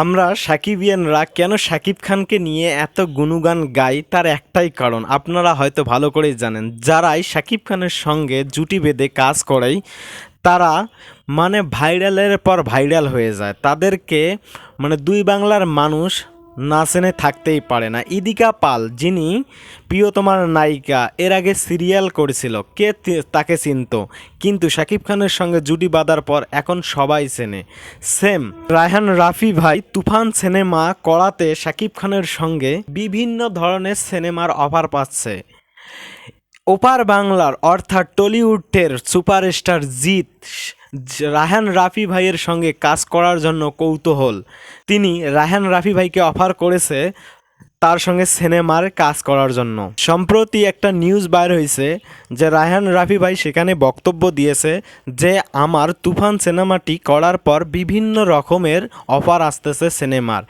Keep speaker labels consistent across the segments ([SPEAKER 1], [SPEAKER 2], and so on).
[SPEAKER 1] আমরা সাকিবিয়ানরা কেন সাকিব খানকে নিয়ে এত গুণগান গাই তার একটাই কারণ, আপনারা হয়তো ভালো করেই জানেন, যারাই সাকিব খানের সঙ্গে জুটি বেঁধে কাজ করেই, তারা মানে ভাইরালের পর ভাইরাল হয়ে যায়। তাদেরকে মানে দুই বাংলার মানুষ না চেনে থাকতেই পারে না। ইদিকা পাল, যিনি প্রিয়তমার নায়িকা, এর আগে সিরিয়াল করেছিল, কে তাকে চিনত। কিন্তু শাকিব খানের সঙ্গে জুটি বাঁধার পর এখন সবাই চেনে। সেম, রায়হান রাফি ভাই তুফান সিনেমা করাতে শাকিব খানের সঙ্গে বিভিন্ন ধরনের সিনেমার অফার পাচ্ছে। ওপার বাংলার অর্থাৎ টলিউডের সুপারস্টার জিৎ রায়হান রাফি ভাইয়ের সঙ্গে কাজ করার জন্য কৌতূহল। তিনি রায়হান রাফি ভাইকে অফার করেছে তার সঙ্গে সিনেমার কাজ করার জন্য। সম্প্রতি একটা নিউজ বাইর হয়েছে যে রায়হান রাফি ভাই সেখানে বক্তব্য দিয়েছে যে, আমার তুফান সিনেমাটি করার পর বিভিন্ন রকমের অফার আসতেছে সিনেমার।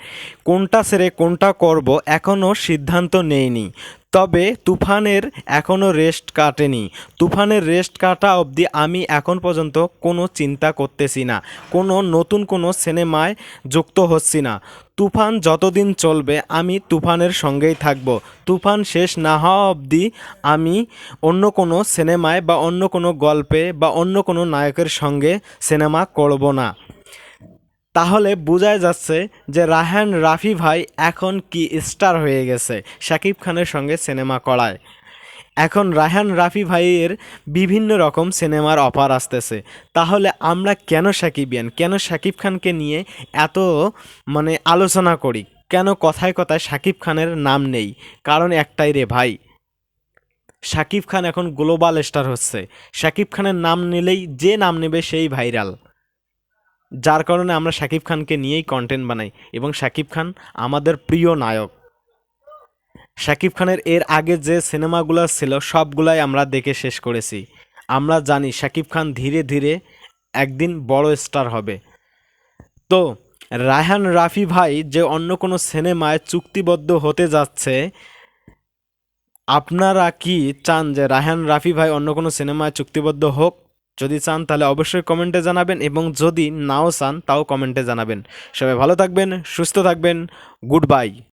[SPEAKER 1] কোনটা সেরে কোনটা করব এখনও সিদ্ধান্ত নেইনি। তবে তুফানের এখনও রেস্ট কাটেনি। তুফানের রেস্ট কাটা অবধি আমি এখন পর্যন্ত কোনো চিন্তা করতেছি না। কোনো নতুন কোনো সিনেমায় যুক্ত হচ্ছি না। তুফান যতদিন চলবে আমি তুফানের সঙ্গেই থাকব। তুফান শেষ না হওয়া অবধি আমি অন্য কোনো সিনেমায় বা অন্য কোনো গল্পে বা অন্য কোনো নায়কের সঙ্গে সিনেমা করব না। তাহলে বোঝাই যাচ্ছে যে রায়হান রাফি ভাই এখন কি স্টার হয়ে গেছে শাকিব খানের সঙ্গে সিনেমা করায়। এখন রায়হান রাফি ভাইয়ের বিভিন্ন রকম সিনেমার অফার আসতেছে। তাহলে আমরা কেন সাকিবিয়ান কেন শাকিব খানকে নিয়ে এত মানে আলোচনা করি? কেন কথায় কথায় শাকিব খানের নাম নেই? কারণ একটাই রে ভাই, শাকিব খান এখন গ্লোবাল স্টার হচ্ছে। শাকিব খানের নাম নিলেই যে নাম নেবে সেই ভাইরাল। যার কারণে আমরা শাকিব খানকে নিয়েই কন্টেন্ট বানাই এবং শাকিব খান আমাদের প্রিয় নায়ক। শাকিব খানের এর আগে যে সিনেমাগুলো ছিল, সবগুলাই আমরা দেখে শেষ করেছি। আমরা জানি শাকিব খান ধীরে ধীরে একদিন বড় স্টার হবে। তো, রায়হান রাফি ভাই যে অন্য কোনো সিনেমায় চুক্তিবদ্ধ হতে যাচ্ছে, আপনারা কি চান যে রায়হান রাফি ভাই অন্য কোনো সিনেমায় চুক্তিবদ্ধ হোক? যদি চান তাহলে অবশ্যই কমেন্টে জানাবেন এবং যদি নাও চান তাও কমেন্টে জানাবেন। সবাই ভালো থাকবেন, সুস্থ থাকবেন, গুড বাই।